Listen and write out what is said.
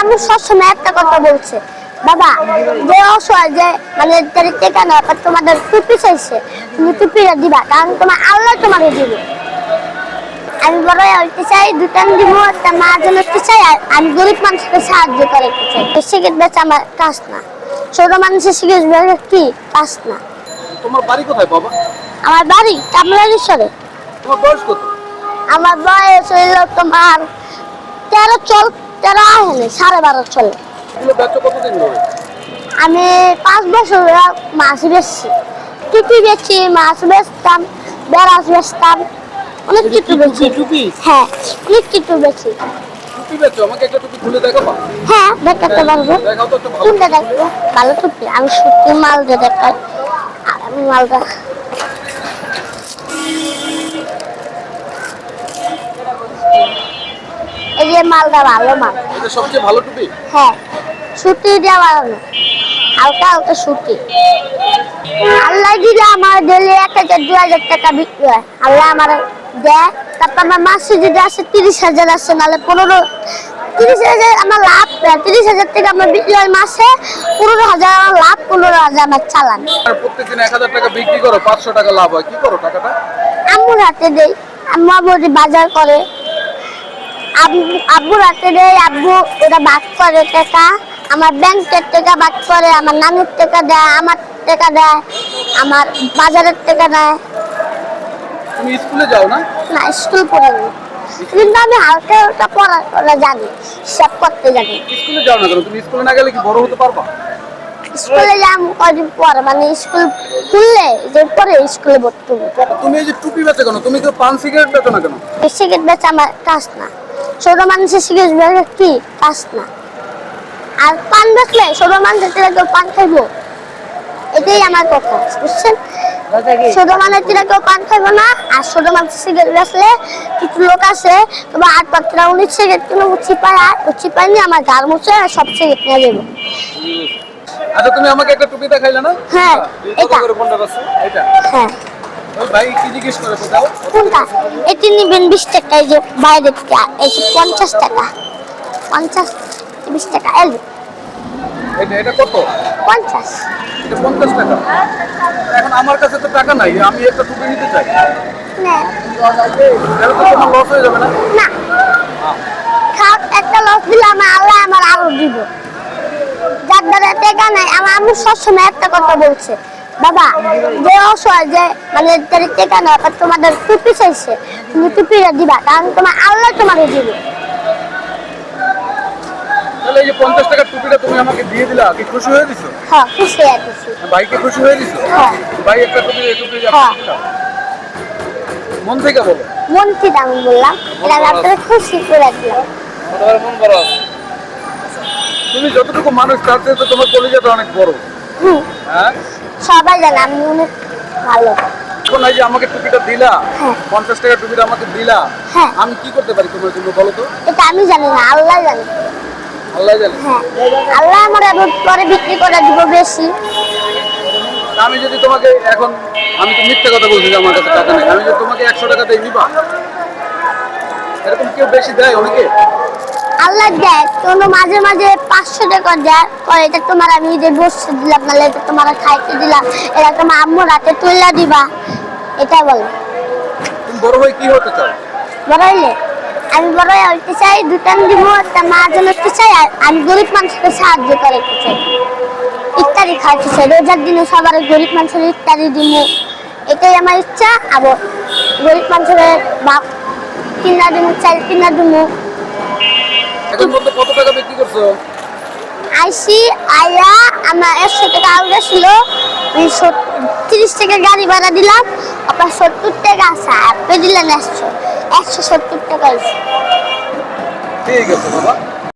আম্মু সবসময় একটা কথা বলছে বাবা যে অসহায় যে মানে তাদের টেকা না বা তোমাদের টুপি চাইছে তুমি টুপিটা দিবা কারণ তোমার আল্লাহ তোমাকে দিবে। আমি বড় হইতে চাই দুটান দিব একটা মা জন্য একটু চাই আর আমি গরিব মানুষকে সাহায্য করে একটু চাই সিগারেট বেচা আমার কাজ না। ছোট মানুষের সিগারেট বেচা কি? কাজ না। তোমার বাড়ি কোথায় বাবা? আমার বাড়ি কামরাঙ্গেশ্বরে তোমার বয়স কত? আমার বয়স হইল তোমার তেরো চল তেরো আহেনি সাড়ে বারো চলে আমি পাঁচ বছর মাছ বেচছি। টুপি বেচি? মাছ বেচতাম বেড়াস বেচতাম অনেক কিছু কি বেচি। টুপি, টুপি? হ্যাঁ অনেক কিছু বেচি। টুপি বেচো আমাকে একটা টুপি খুলে দেখাবা? হ্ঁ দেখাতে পারব। দেখব। ভালো টুপি আমি সত্যি মাল দিয়ে দেখাই। আর আমি মালটা এই যে মালটা ভালো মাল। এটা সবচেয়ে ভালো টুপি? হ্যাঁ। ছুটি দেওয়া হলো হালকা হালকা ছুটি আল্লাহ দিলে আমার ডেলি এক হাজার দু হাজার টাকা বিক্রি হয় আল্লাহ আমার দেয়। তারপর আমার মাসে যদি আসে তিরিশ হাজার আসে নাহলে পনেরো তিরিশ হাজার আমার লাভ দেয় তিরিশ হাজার টাকা আমার বিক্রি হয় মাসে পনেরো হাজার আমার লাভ পনেরো হাজার আমার চালান। প্রত্যেকদিন এক হাজার টাকা বিক্রি করো পাঁচশো টাকা লাভ হয়। কি করো টাকাটা? আম্মুর হাতে দেই। আম্মু বাজার করে। আব্বু হাতে দেয় আব্বু ওটা বাদ করে টাকা আমার ব্যাংকের টাকা বাদ করে আমার নানির টাকা দেয় আমার টাকা দেয় আমার বাজারের টাকা দেয়। তুমি স্কুলে যাও না? না স্কুল পড়িনি কিন্তু আমি হালকা হালকা পড়া করা জানি সব করতে জানি। স্কুলে যাও না কেন? তুমি স্কুলে না গেলে কি বড় হতে পারবা? স্কুলে যাম কদিন পর মানে স্কুল খুললে যে পরে স্কুলে ভর্তি হব। তুমি এই যে টুপি বেচো কেন? তুমি তো পান সিগারেট বেচো না কেন? সিগারেট বেচা আমার কাজ না। ছোট মানুষের সিগারেট বেচা কি? কাজ না। আর পান বেচলে ছোট মানুষের থেকে কেউ পান খাইবো? এটাই আমার কথা বুঝছেন? ছোট মানুষের থেকে কেউ পান খাইবো না আর ছোট মানুষের সিগারেট বেচলে কিছু লোক আছে তোমার আট পাত্রা উনি সিগারেট কিনে উচি পায় আর উচি পায়নি আমার গাল মুছে আর সব সিগারেট নিয়ে যাব। আচ্ছা তুমি আমাকে একটা টুপি দেখাইলে না? হ্যাঁ, এটা। কোনটা বেচো এটা? হ্যাঁ। কোনটা? এটি নিবেন বিশ টাকা এই যে বাইরে থেকে এই যে পঞ্চাশ টাকা। পঞ্চাশ বিশ টাকা এল এটা এটা কত? পঞ্চাশ। পঞ্চাশ টাকা। এখন আমার কাছে তো টাকা নাই আমি একটা টুপি নিতে চাই। না। তাহলে তো তোমার লস হয়ে যাবে না। না। খাপ একটা লস দিলে আল্লাহ আমার আরও দিব। যার দ্বারা টেকা নাই আমার আমি সবসময় একটা কথা বলছে। বাবা যে অসহায় যে মানে নাই বা তোমাদের টুপি চাইছে তুমি টুপিটা দিবা কারণ তোমার আল্লাহ তোমাকে দিবে। তাহলে এই টাকার টুপিটা তুমি আমাকে দিয়ে দিলা কি খুশি হয়ে দিছো? হ্যাঁ খুশি ভাইকে খুশি হয়ে দিছো? হ্যাঁ। ভাই একটা টুপি এই টুপি হ্যাঁ। মন থেকে বলো। মন থেকে আমি বললাম এটা খুশি করে দিলাম মন বড় তুমি যতটুকু মানুষ তার চেয়ে তো তোমার কলিজাটা অনেক বড়। সবাই জানে আমি অনেক ভালো। এখন এই যে আমাকে টুপিটা দিলা হ্যাঁ। পঞ্চাশ টাকার টুপিটা আমাকে দিলা হ্যাঁ। আমি কি করতে পারি তোমার জন্য বলো তো? এটা আমি জানি না আল্লাহ জানে। আল্লাহ জানে? হ্যাঁ। আল্লাহ আমার এবার পরে বিক্রি করে দিব বেশি। আমি যদি তোমাকে এখন আমি তো মিথ্যা কথা বলছি যে আমার কাছে টাকা নেই আমি যদি তোমাকে একশো টাকা দিয়ে নিবা? এরকম কেউ বেশি দেয় অনেকে? আল্লাহ দেয় কোনো মাঝে মাঝে পাঁচশো টাকা দেয় কয় এটা তোমার আমি যে বসতে দিলাম নাহলে এটা তোমার খাইতে দিলাম। এটা তোমার আম্মুর হাতে তুললা দিবা এটা বলে। বড় হয়ে কি হতে চাও? বড় হইলে? আমি বড় হইতে চাই দুটান দিব একটা মা জন্য একটু চাই আর আমি গরিব মানুষকে সাহায্য করে একটু চাই। ইত্যাদি খাইতে চাই রোজার দিনে সবার গরিব মানুষের ইত্যাদি দিব এটাই আমার ইচ্ছা আবার গরিব মানুষের বাপ কিনা দিব চাল কিনা দিব এখন বলতে কত টাকা বিক্রি করছ? আইসি আয়া আমার একশো টাকা আউট ছিল আমি তিরিশ টাকা গাড়ি ভাড়া দিলাম আপনার সত্তর টাকা আছে আর পেয়ে দিলেন একশো একশো সত্তর টাকা ঠিক আছে বাবা।